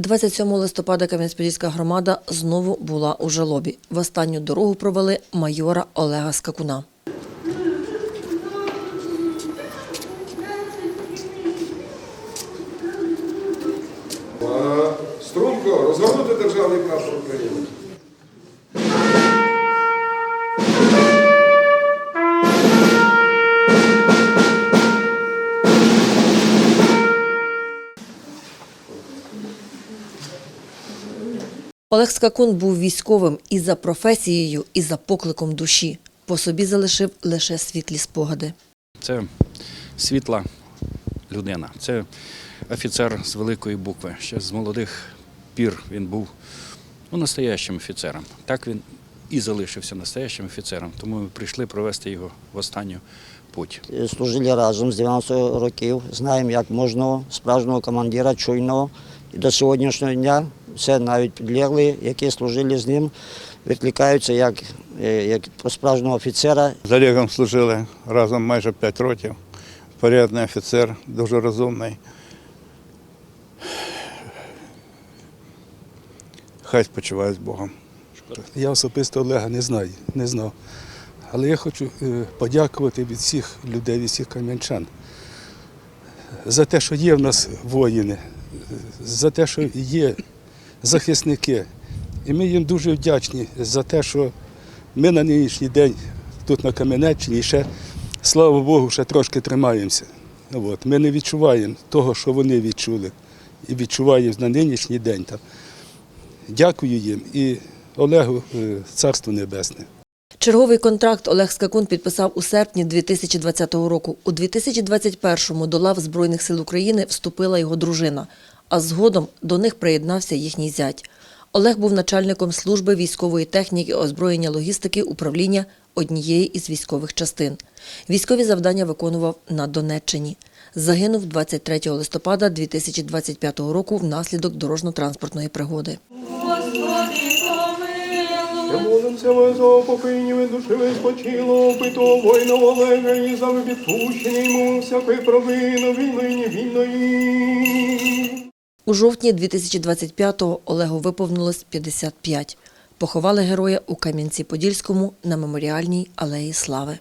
27 листопада Кам'янець-Подільська громада знову була у жалобі. В останню дорогу провели майора Олега Скакуна. А, Струнко, розгорнути державний прапор України. Олег Скакун був військовим і за професією, і за покликом душі. По собі залишив лише світлі спогади. Це світла людина, це офіцер з великої букви. Ще з молодих пір він був ну, настоящим офіцером. Так він і залишився настоящим офіцером. Тому ми прийшли провести його в останню путь. служили разом з 90 років. Знаємо, як можна справжнього командира чуйного. І до сьогоднішнього дня все навіть підлегли, які служили з ним, відкликаються як, е, як справжнього офіцера. З Олегом служили разом майже 5 років. Порядний офіцер, дуже розумний. Хай спочиває з Богом. Я особисто Олега не знаю, не знав. Але я хочу е, подякувати від всіх людей, від всіх кам'янчан за те, що є в нас воїни, е, за те, що є захисники. І ми їм дуже вдячні за те, що ми на нинішній день тут на Кам'янеччині і ще, слава Богу, ще трошки тримаємося. От. Ми не відчуваємо того, що вони відчули, і відчуваємо на нинішній день. Там. Дякую їм і Олегу е, Царство Небесне. Черговий контракт Олег Скакун підписав у серпні 2020 року. У 2021-му до лав Збройних сил України вступила його дружина, а згодом до них приєднався їхній зять. Олег був начальником служби військової техніки, озброєння логістики управління однієї із військових частин. Військові завдання виконував на Донеччині. Загинув 23 листопада 2025 року внаслідок дорожньо-транспортної пригоди. Молимося ми за упокоєння від душі спочило, питого воїна Олега і за відпущення йому всякої провини вільної, невільної. У жовтні 2025-го Олегу виповнилось 55. Поховали героя у Кам'янці-Подільському на меморіальній алеї Слави.